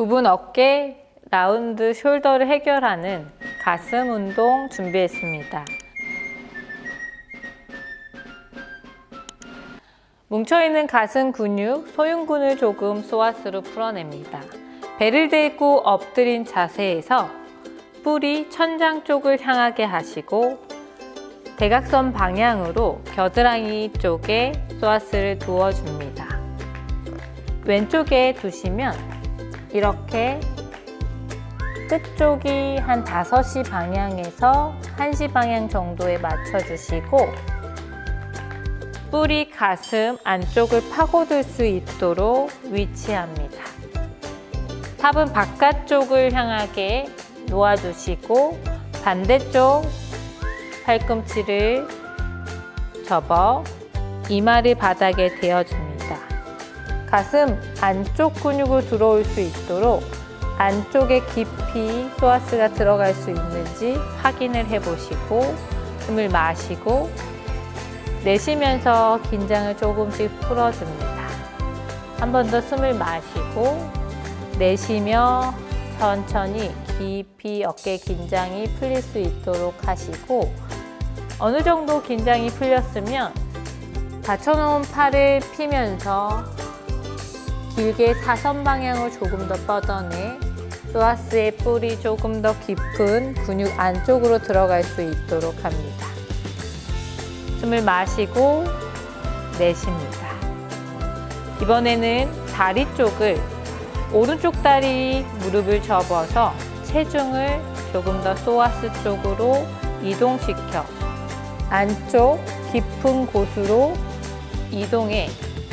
굽은 어깨, 라운드 숄더를 해결하는 가슴 운동 준비했습니다. 뭉쳐있는 가슴 근육, 소흉근을 조금 소아스로 풀어냅니다. 배를 대고 엎드린 자세에서 뿌리 천장 쪽을 향하게 하시고 대각선 방향으로 겨드랑이 쪽에 소아스를 두어줍니다. 왼쪽에 두시면 이렇게 끝쪽이 한 5시 방향에서 1시 방향 정도에 맞춰주시고 뿌리 가슴 안쪽을 파고들 수 있도록 위치합니다. 탑은 바깥쪽을 향하게 놓아주시고 반대쪽 팔꿈치를 접어 이마를 바닥에 대어줍니다. 가슴 안쪽 근육으로 들어올 수 있도록 안쪽에 깊이 소아스가 들어갈 수 있는지 확인을 해보시고 숨을 마시고 내쉬면서 긴장을 조금씩 풀어줍니다. 한 번 더 숨을 마시고 내쉬며 천천히 깊이 어깨 긴장이 풀릴 수 있도록 하시고 어느 정도 긴장이 풀렸으면 받쳐놓은 팔을 피면서 길게 사선 방향으로 조금 더 뻗어내 소아스의 뿔이 조금 더 깊은 근육 안쪽으로 들어갈 수 있도록 합니다. 숨을 마시고 내쉽니다. 이번에는 다리 쪽을 오른쪽 다리 무릎을 접어서 체중을 조금 더 소아스 쪽으로 이동시켜 안쪽 깊은 곳으로 이동해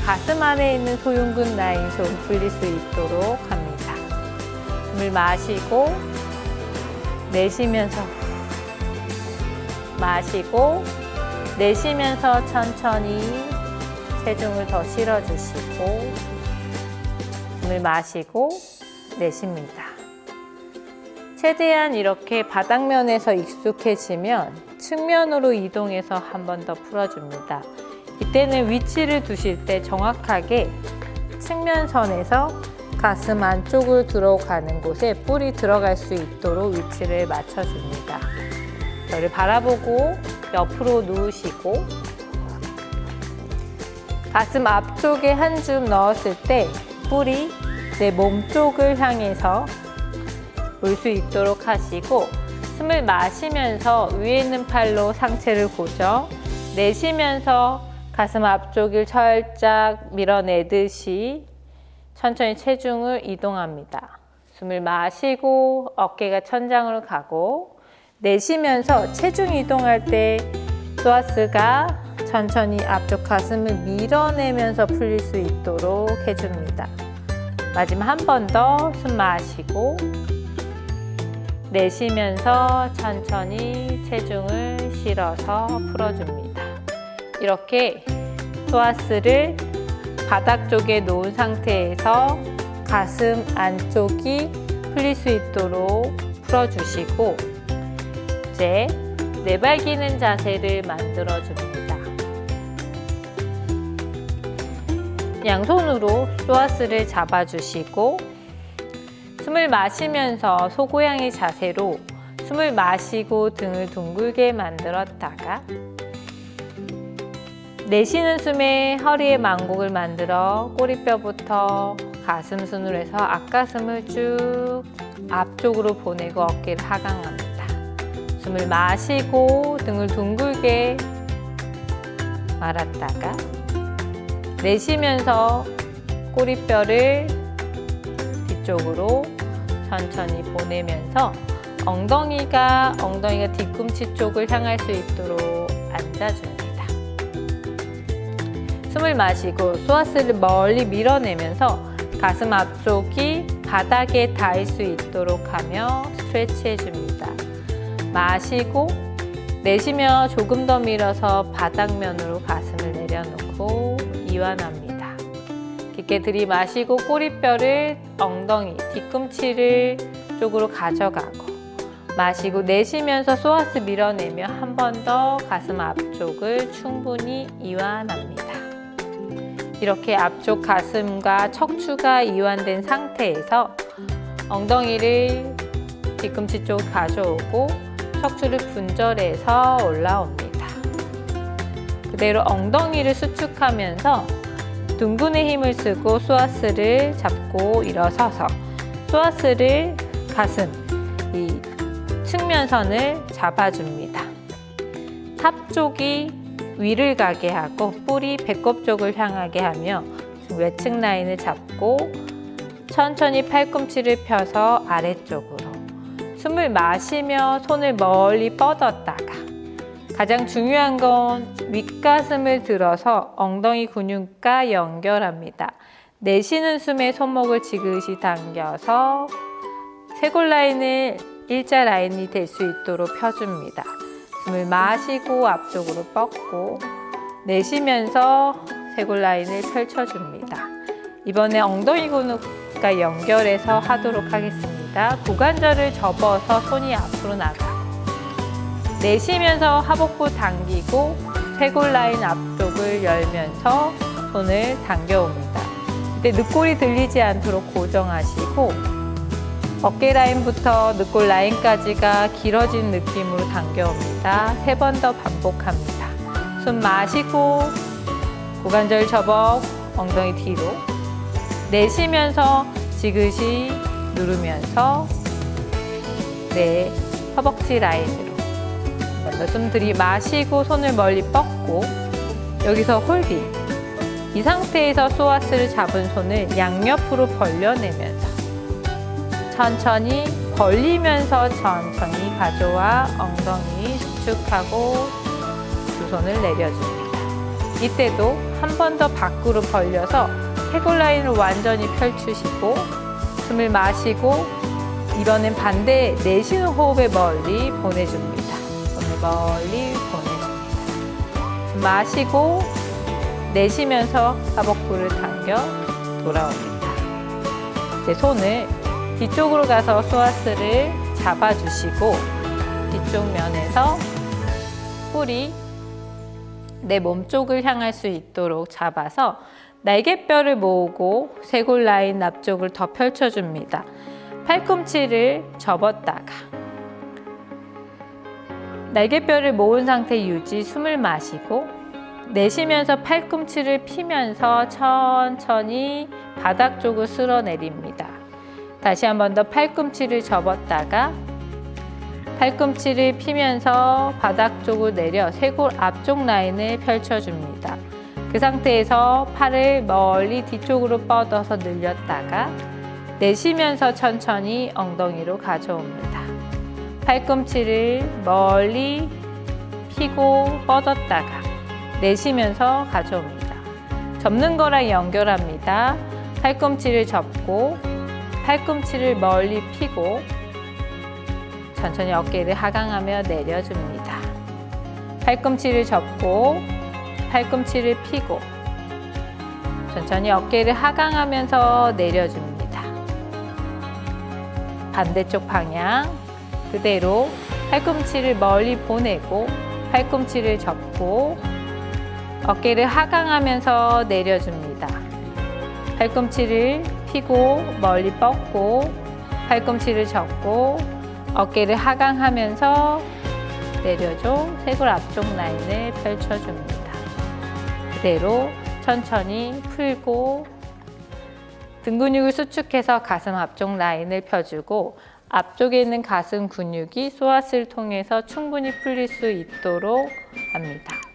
가슴 안에 있는 소흉근 라인 좀 풀릴 수 있도록 합니다. 숨을 마시고 내쉬면서 마시고 내쉬면서 천천히 체중을 더 실어주시고 숨을 마시고 내쉽니다. 최대한 이렇게 바닥면에서 익숙해지면 측면으로 이동해서 한 번 더 풀어줍니다. 이때는 위치를 두실 때 정확하게 측면선에서 가슴 안쪽으로 들어가는 곳에 뿔이 들어갈 수 있도록 위치를 맞춰줍니다. 저를 바라보고 옆으로 누우시고 가슴 앞쪽에 한 줌 넣었을 때 뿔이 내 몸 쪽을 향해서 올 수 있도록 하시고 숨을 마시면서 위에 있는 팔로 상체를 고정 내쉬면서 가슴 앞쪽을 살짝 밀어내듯이 천천히 체중을 이동합니다. 숨을 마시고 어깨가 천장으로 가고 내쉬면서 체중 이동할 때 소아스가 천천히 앞쪽 가슴을 밀어내면서 풀릴 수 있도록 해줍니다. 마지막 한 번 더 숨 마시고 내쉬면서 천천히 체중을 실어서 풀어줍니다. 이렇게 소아스를 바닥 쪽에 놓은 상태에서 가슴 안쪽이 풀릴 수 있도록 풀어주시고 이제 내발기는 자세를 만들어줍니다. 양손으로 소아스를 잡아주시고 숨을 마시면서 소고양이 자세로 숨을 마시고 등을 둥글게 만들었다가 내쉬는 숨에 허리에 만곡을 만들어 꼬리뼈부터 가슴 순으로 해서 앞가슴을 쭉 앞쪽으로 보내고 어깨를 하강합니다. 숨을 마시고 등을 둥글게 말았다가 내쉬면서 꼬리뼈를 뒤쪽으로 천천히 보내면서 엉덩이가 엉덩이가 뒤꿈치 쪽을 향할 수 있도록 앉아줍니다. 숨을 마시고 소아스를 멀리 밀어내면서 가슴 앞쪽이 바닥에 닿을 수 있도록 하며 스트레치 해줍니다. 마시고 내쉬며 조금 더 밀어서 바닥면으로 가슴을 내려놓고 이완합니다. 깊게 들이마시고 꼬리뼈를 엉덩이, 뒤꿈치를 쪽으로 가져가고 마시고 내쉬면서 소아스 밀어내며 한 번 더 가슴 앞쪽을 충분히 이완합니다. 이렇게 앞쪽 가슴과 척추가 이완된 상태에서 엉덩이를 뒤꿈치 쪽 가져오고 척추를 분절해서 올라옵니다. 그대로 엉덩이를 수축하면서 둥근의 힘을 쓰고 수아스를 잡고 일어서서 수아스를 가슴, 이 측면선을 잡아줍니다. 탑 쪽이 위를 가게 하고 뿌리 배꼽 쪽을 향하게 하며 외측 라인을 잡고 천천히 팔꿈치를 펴서 아래쪽으로 숨을 마시며 손을 멀리 뻗었다가 가장 중요한 건 윗가슴을 들어서 엉덩이 근육과 연결합니다. 내쉬는 숨에 손목을 지그시 당겨서 쇄골 라인을 일자 라인이 될 수 있도록 펴줍니다. 숨을 마시고 앞쪽으로 뻗고 내쉬면서 쇄골 라인을 펼쳐줍니다. 이번에 엉덩이 근육과 연결해서 하도록 하겠습니다. 고관절을 접어서 손이 앞으로 나가. 내쉬면서 하복부 당기고 쇄골 라인 앞쪽을 열면서 손을 당겨옵니다. 이때 늑골이 들리지 않도록 고정하시고 어깨 라인부터 늑골 라인까지가 길어진 느낌으로 당겨옵니다. 세 번 더 반복합니다. 숨 마시고 고관절 접어 엉덩이 뒤로 내쉬면서 지그시 누르면서 내 허벅지 라인으로 더숨 들이마시고 손을 멀리 뻗고 여기서 홀딩 이 상태에서 소아스를 잡은 손을 양옆으로 벌려내면서 천천히 벌리면서 천천히 가져와 엉덩이 수축하고 두 손을 내려줍니다. 이때도 한 번 더 밖으로 벌려서 쇄골 라인을 완전히 펼치시고 숨을 마시고 이번엔 반대 내쉬는 호흡에 멀리 보내줍니다. 손을 멀리 보내줍니다. 숨 마시고 내쉬면서 하복부를 당겨 돌아옵니다. 이제 손을 뒤쪽으로 가서 소아스를 잡아주시고 뒤쪽 면에서 뿌리 내 몸쪽을 향할 수 있도록 잡아서 날개뼈를 모으고 쇄골 라인 앞쪽을 더 펼쳐줍니다. 팔꿈치를 접었다가 날개뼈를 모은 상태 유지 숨을 마시고 내쉬면서 팔꿈치를 피면서 천천히 바닥 쪽을 쓸어 내립니다. 다시 한 번 더 팔꿈치를 접었다가 팔꿈치를 피면서 바닥 쪽으로 내려 쇄골 앞쪽 라인을 펼쳐줍니다. 그 상태에서 팔을 멀리 뒤쪽으로 뻗어서 늘렸다가 내쉬면서 천천히 엉덩이로 가져옵니다. 팔꿈치를 멀리 피고 뻗었다가 내쉬면서 가져옵니다. 접는 거랑 연결합니다. 팔꿈치를 접고 팔꿈치를 멀리 피고 천천히 어깨를 하강하며 내려줍니다. 팔꿈치를 접고 팔꿈치를 피고 천천히 어깨를 하강하면서 내려줍니다. 반대쪽 방향 그대로 팔꿈치를 멀리 보내고 팔꿈치를 접고 어깨를 하강하면서 내려줍니다. 팔꿈치를 피고 멀리 뻗고 팔꿈치를 접고 어깨를 하강하면서 내려줘 쇄골 앞쪽 라인을 펼쳐줍니다. 그대로 천천히 풀고 등 근육을 수축해서 가슴 앞쪽 라인을 펴주고 앞쪽에 있는 가슴 근육이 소아스를 통해서 충분히 풀릴 수 있도록 합니다.